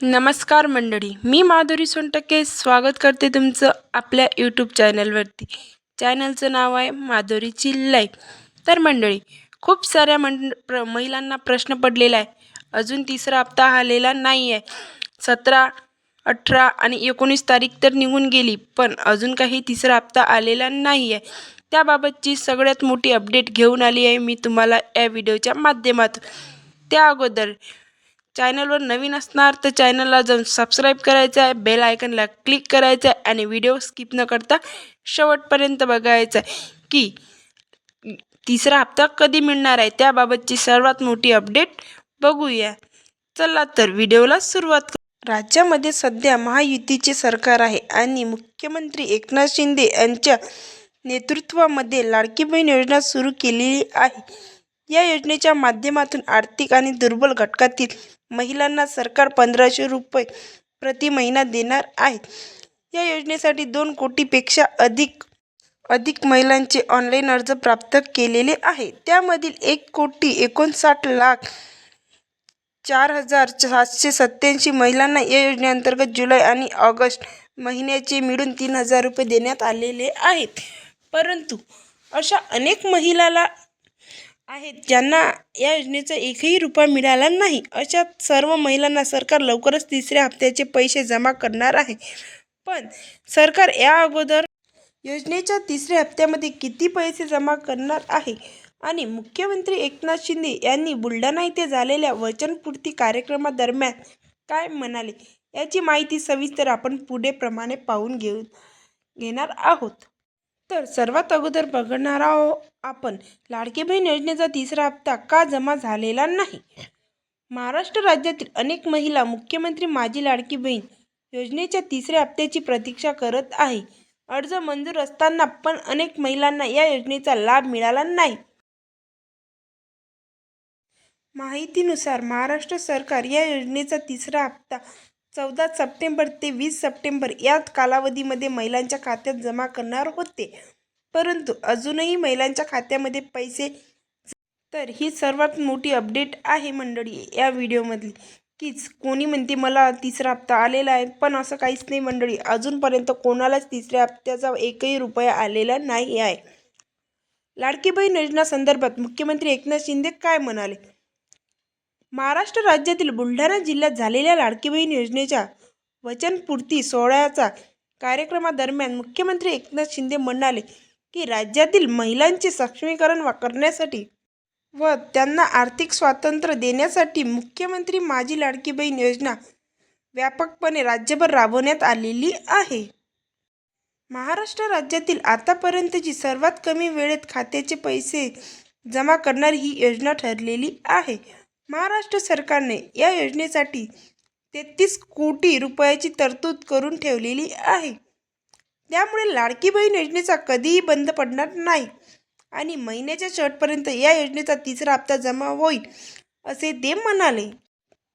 नमस्कार मंडळी मी माधुरी सोनटक्के स्वागत करते तुमचं आपल्या यूट्यूब चॅनलवरती चॅनलचं नाव आहे माधुरीची लाईफ तर मंडळी खूप साऱ्या मंड प्र महिलांना प्रश्न पडलेला आहे. अजून तिसरा हप्ता आलेला नाही आहे सतरा अठरा आणि एकोणीस तारीख तर निघून गेली पण अजून काही तिसरा हप्ता आलेला नाही आहे त्याबाबतची सगळ्यात मोठी अपडेट घेऊन आली आहे मी तुम्हाला या व्हिडिओच्या माध्यमातून. त्या अगोदर चॅनलवर नवीन असणार तर चॅनलला जाऊन सबस्क्राईब करायचं आहे बेल आयकनला क्लिक करायचं आहे आणि व्हिडिओ स्किप न करता शेवटपर्यंत बघायचं आहे की तिसरा हप्ता कधी मिळणार आहे त्याबाबतची सर्वात मोठी अपडेट बघूया. चला तर व्हिडिओला सुरुवात राज्यामध्ये सध्या महायुतीचे सरकार आहे आणि मुख्यमंत्री एकनाथ शिंदे यांच्या नेतृत्वामध्ये लाडकी बहीण योजना सुरू केलेली आहे. या योजनेच्या माध्यमातून आर्थिक आणि दुर्बल घटकातील महिलांना सरकार पंधराशे रुपये प्रति महिना देणार आहे. या योजनेसाठी दोन कोटीपेक्षा अधिक अधिक महिलांचे ऑनलाईन अर्ज प्राप्त केलेले आहे त्यामधील एक कोटी एकोणसाठ लाख चार हजार सातशे सत्त्याऐंशी महिलांना या योजनेअंतर्गत जुलै आणि ऑगस्ट महिन्याचे मिळून तीन हजार रुपये देण्यात आलेले आहेत. परंतु अशा अनेक महिलाला आहेत. ज्यांना या योजनेचा एकही रुपया मिळाला नाही. अशा सर्व महिलांना सरकार लवकरच तिसऱ्या हप्त्याचे पैसे जमा करणार आहे. पण सरकार या अगोदर योजनेच्या तिसऱ्या हप्त्यामध्ये किती पैसे जमा करणार आहे? आणि मुख्यमंत्री एकनाथ शिंदे यांनी बुलढाणा येथे झालेल्या वचनपूर्ती कार्यक्रमादरम्यान काय म्हणाले? याची माहिती सविस्तर आपण पुढे प्रमाणे पाहून घेऊ घेणार आहोत. तर सर्वात अगोदर बघणार आहोत आपण लाडकी बहीण योजनेचा तिसरा हप्ता का जमा झालेला नाही? महाराष्ट्र राज्यातील अनेक महिला मुख्यमंत्री माझी लाडकी बहीण योजनेच्या तिसऱ्या हप्त्याची प्रतीक्षा करत आहे. अर्ज मंजूर असताना पण अनेक महिलांना या योजनेचा लाभ मिळाला नाही. माहितीनुसार महाराष्ट्र सरकार या योजनेचा तिसरा हप्ता चौदा सप्टेंबर ते वीस सप्टेंबर या कालावधीमध्ये महिलांच्या खात्यात जमा करणार होते. परंतु अजूनही महिलांच्या खात्यामध्ये पैसे तर ही सर्वात मोठी अपडेट आहे मंडळी या व्हिडिओमधली. कीच कोणी म्हणते मला तिसरा हप्ता आलेला आहे पण असं काहीच नाही मंडळी. अजूनपर्यंत कोणालाच तिसऱ्या हप्त्याचा एकही रुपया आलेला नाही आहे. लाडकी बहीण योजना संदर्भात मुख्यमंत्री एकनाथ शिंदे काय म्हणाले? महाराष्ट्र राज्यातील बुलढाणा जिल्ह्यात झालेल्या लाडकी बहीण योजनेच्या वचनपूर्ती सोहळ्याचा कार्यक्रमादरम्यान मुख्यमंत्री एकनाथ शिंदे म्हणाले की राज्यातील महिलांचे सक्षमीकरण करण्यासाठी व त्यांना आर्थिक स्वातंत्र्य देण्यासाठी मुख्यमंत्री माझी लाडकी बहीण योजना व्यापकपणे राज्यभर राबवण्यात आलेली आहे. महाराष्ट्र राज्यातील आतापर्यंतची सर्वात कमी वेळेत खात्याचे पैसे जमा करणारी ही योजना ठरलेली आहे. महाराष्ट्र सरकारने या योजनेसाठी तेहतीस कोटी रुपयाची तरतूद करून ठेवलेली आहे. त्यामुळे लाडकी बहीण योजनेचा कधीही बंद पडणार नाही आणि महिन्याच्या शेवटपर्यंत या योजनेचा तिसरा हप्ता जमा होईल असे ते म्हणाले.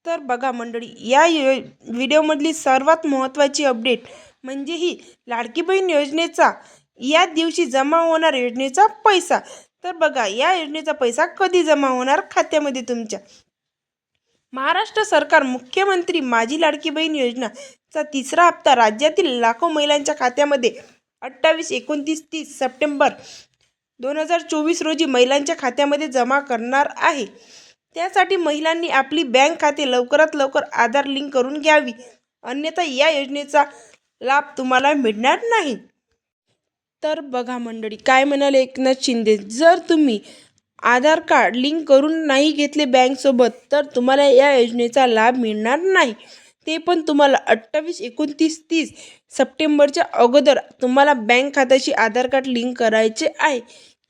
तर बघा मंडळी या यो व्हिडिओमधली सर्वात महत्त्वाची अपडेट म्हणजे ही लाडकी बहीण योजनेचा या दिवशी जमा होणार योजनेचा पैसा. तर बघा या योजनेचा पैसा कधी जमा होणार खात्यामध्ये तुमच्या? महाराष्ट्र सरकार मुख्यमंत्री माझी लाडकी बहीण योजनाचा तिसरा हप्ता राज्यातील लाखो महिलांच्या खात्यामध्ये अठ्ठावीस एकोणतीस तीस सप्टेंबर दोन हजार चोवीस रोजी महिलांच्या खात्यामध्ये जमा करणार आहे. त्यासाठी महिलांनी आपली बँक खाते लवकरात लवकर आधार लिंक करून घ्यावी. अन्यथा या योजनेचा लाभ तुम्हाला मिळणार नाही. तर बघा मंडळी काय म्हणाले एकनाथ शिंदे? जर तुम्ही आधार कार्ड लिंक करून नाही घेतले बँकसोबत तर तुम्हाला या योजनेचा लाभ मिळणार नाही. ते पण तुम्हाला अठ्ठावीस एकोणतीस तीस सप्टेंबरच्या अगोदर तुम्हाला बँक खात्याशी आधार कार्ड लिंक करायचे आहे.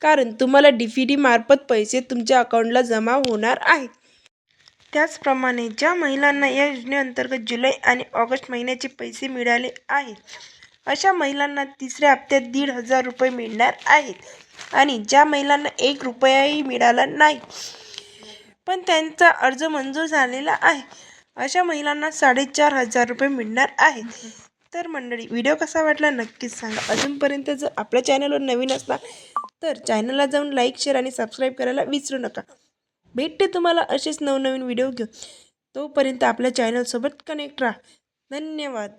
कारण तुम्हाला डी पी डीमार्फत पैसे तुमच्या अकाउंटला जमा होणार आहेत. त्याचप्रमाणे ज्या महिलांना या योजनेअंतर्गत जुलै आणि ऑगस्ट महिन्याचे पैसे मिळाले आहेत अशा महिलांना तिसऱ्या हप्त्यात दीड हजार रुपये मिळणार आहेत. आणि ज्या महिलांना एक रुपयाही मिळाला नाही पण त्यांचा अर्ज मंजूर झालेला आहे. अशा महिलांना साडेचार हजार रुपये मिळणार आहेत. तर मंडळी व्हिडिओ कसा वाटला नक्कीच सांगा. अजूनपर्यंत जर आपल्या चॅनलवर नवीन असला तर चॅनलला जाऊन लाईक शेअर आणि सबस्क्राईब करायला विसरू नका. भेटते तुम्हाला असेच नवनवीन व्हिडिओ घेऊन. तोपर्यंत आपल्या चॅनलसोबत कनेक्ट राहा. धन्यवाद.